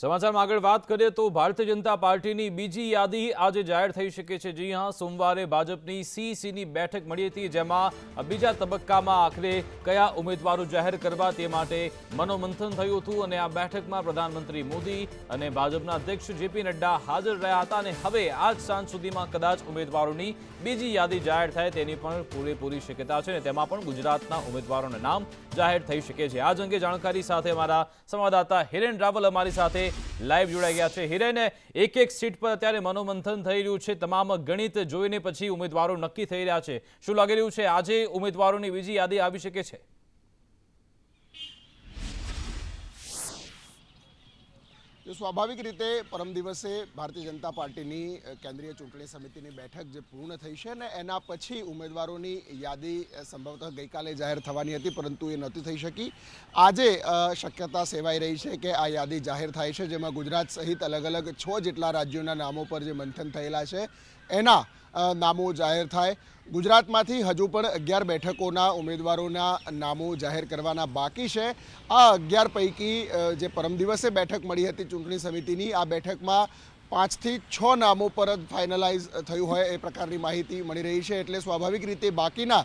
સમાચારમાં આગળ વાત કરીએ તો ભારતીય જનતા પાર્ટીની બીજી યાદી આજે જાહેર થઈ શકે છે. જી હા, સોમવારે ભાજપની સીસીની બેઠક મળી હતી, જેમાં બીજા તબક્કામાં આખરે કયા ઉમેદવારો જાહેર કરવા તે માટે મનોમંથન થયું હતું અને આ બેઠકમાં પ્રધાનમંત્રી મોદી અને ભાજપના અધ્યક્ષ જેપી નડ્ડા હાજર રહ્યા હતા અને હવે આજ સાંજ સુધીમાં કદાચ ઉમેદવારોની બીજી યાદી જાહેર થાય તેની પણ પૂરેપૂરી શક્યતા છે અને તેમાં પણ ગુજરાતના ઉમેદવારોના નામ જાહેર થઈ શકે છે. આ અંગે જાણકારી સાથે અમારા સંવાદદાતા હિરેન રાવલ અમારી સાથે લાઈવ જોડાઈ ગયા છે. હિરેન એક એક સીટ પર અત્યારે મનોમંથન થઈ રહ્યું છે. તમામ ગણિત જોઈને પછી ઉમેદવારો નક્કી થઈ રહ્યા છે. શું લાગી રહ્યું છે? આજે ઉમેદવારોની બીજી યાદી આવી શકે છે? જો સ્વાભાવિક રીતે પરમ દિવસે ભારતીય જનતા પાર્ટીની કેન્દ્રીય ચૂંટણી સમિતિની બેઠક જે પૂર્ણ થઈ છે ને એના પછી ઉમેદવારોની યાદી સંભવતઃ ગઈકાલે જાહેર થવાની હતી, પરંતુ એ નહોતી થઈ શકી. આજે શક્યતા સેવાઈ રહી છે કે આ યાદી જાહેર થાય છે, જેમાં ગુજરાત સહિત અલગ અલગ છ જેટલા રાજ્યોના નામો પર જે મંથન થયેલા છે એના નામો જાહેર થાય. ગુજરાતમાંથી હજુ પણ અગિયાર બેઠકોના ઉમેદવારોના નામો જાહેર કરવાના બાકી છે. આ અગિયાર પૈકી જે પરમ દિવસે બેઠક મળી હતી ચૂંટણી સમિતિની, આ બેઠકમાં પાંચથી છ નામો પર જ ફાઇનલાઇઝ થયું હોય એ પ્રકારની માહિતી મળી રહી છે. એટલે સ્વાભાવિક રીતે બાકીના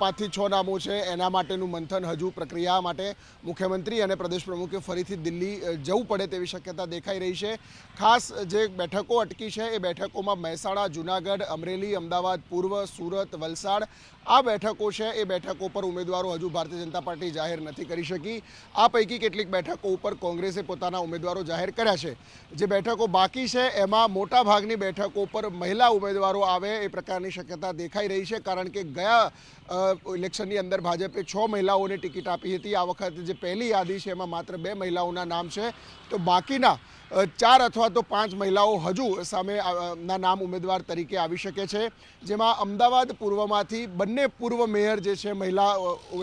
પાંચથી છ નામો છે એના માટેનું મંથન હજુ પ્રક્રિયા માટે મુખ્યમંત્રી અને પ્રદેશ પ્રમુખે ફરીથી દિલ્હી જવું પડે તેવી શક્યતા દેખાઈ રહી છે. ખાસ જે બેઠકો અટકી છે એ બેઠકોમાં મહેસાણા, જુનાગઢ, અમરેલી, અમદાવાદ, પૂર્વ, સુરત, વલસાડ આ બેઠકો છે એ બેઠકો પર ઉમેદવારો હજુ ભારતીય જનતા પાર્ટી જાહેર નથી કરી શકી. આ પૈકી કેટલીક બેઠકો ઉપર કોંગ્રેસે પોતાના ઉમેદવારો જાહેર કર્યા છે. જે બેઠકો બાકી છે. એમાં મોટા ભાગની બેઠકો પર મહિલા ઉમેદવારો આવે એ પ્રકારની શક્યતા દેખાઈ રહી છે. કારણ કે ગયા ઇલેક્શનની અંદર ભાજપે છ મહિલાઓને ટિકિટ આપી હતી. આ વખતે જે પહેલી યાદી છે એમાં માત્ર બે મહિલાઓના નામ છે. તો બાકીના ચાર અથવા તો પાંચ મહિલાઓ હજુ સામે ના નામ ઉમેદવાર તરીકે આવી શકે છે. જેમાં અમદાવાદ પૂર્વમાંથી બંને પૂર્વ મેયર જે છે મહિલા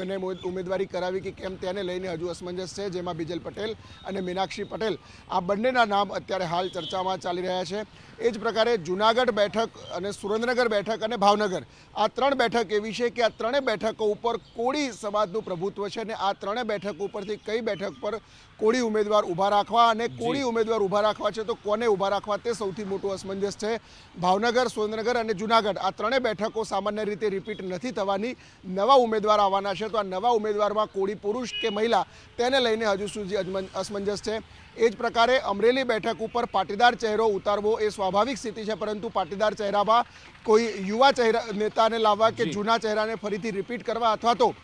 એને ઉમેદવારી કરાવી કે કેમ તેને લઈને હજુ અસમંજસ છે. જેમાં બિજલ પટેલ અને મીનાક્ષી પટેલ. આ બંનેના નામ અત્યારે હાલ ચર્ચામાં ચાલી રહ્યા છે. એ જ પ્રકારે જુનાગઢ બેઠક અને સુરેન્દ્રનગર બેઠક અને ભાવનગર આ ત્રણ બેઠક એવી છે કે આ ત્રણેય બેઠકો ઉપર કોળી સમાજનું પ્રભુત્વ છે અને આ ત્રણેય બેઠક ઉપરથી કઈ બેઠક પર કોળી ઉમેદવાર ઊભા રાખવા અને કોળી ઉમેદવાર ઊભા રાખવા છે તો કોને ઊભા રાખવા તે સૌથી મોટું અસમંજસ છે. ભાવનગર સુરેન્દ્રનગર અને જુનાગઢ આ ત્રણેય બેઠકો સામાન્ય રીતે રિપીટ નથી થવાની. નવા ઉમેદવાર આવવાના છે તો આ નવા ઉમેદવારમાં કોળી પુરુષ કે મહિલા તેને લઈને હજુ સુધી અસમંજસ છે. એ જ પ્રકારે અમરેલી બેઠક ઉપર પાટીદાર ચહેરો ઉતારવો એ સ્વાભાવિક સ્થિતિ છે પરંતુ પાટીદાર ચહેરામાં કોઈ યુવા ચહેરા નેતાને લાવવા કે જૂના ચહેરાને ફરીથી રિપીટ કરવા અથવા તો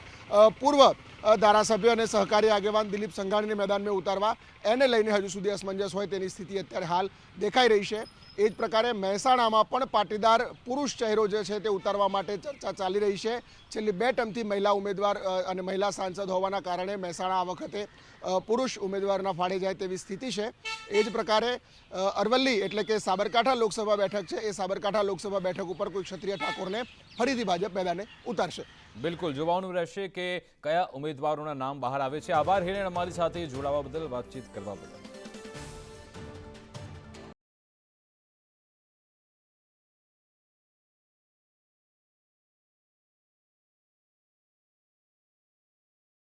પૂર્વ ધારાસભ્ય અને સહકારી આગેવાન દિલીપ સંઘાણીને મેદાનમાં ઉતારવા એને લઈને હજુ સુધી અસમંજસ હોય તેની સ્થિતિ અત્યારે હાલ દેખાઈ રહી છે. એ જ પ્રકારે મહેસાણામાં પણ પાટીદાર પુરુષ ચહેરો જે છે તે ઉતારવા માટે ચર્ચા ચાલી રહી છે. છેલ્લી બે ટર્મથી મહિલા ઉમેદવાર અને મહિલા સાંસદ હોવાના કારણે મહેસાણા આ વખતે પુરુષ ઉમેદવારના ફાળે જાય તેવી સ્થિતિ છે. એ જ પ્રકારે અરવલ્લી એટલે કે સાબરકાંઠા લોકસભા બેઠક છે, એ સાબરકાંઠા લોકસભા બેઠક ઉપર કોઈ ક્ષત્રિય ઠાકોરને ફરીથી ભાજપ મેદાને ઉતારશે. બિલકુલ, જોવાનું રહેશે કે કયા ઉમેદવારોના નામ બહાર આવે છે. આભાર હિરેન અમારી સાથે જોડાવા બદલ, વાતચીત કરવા બદલ.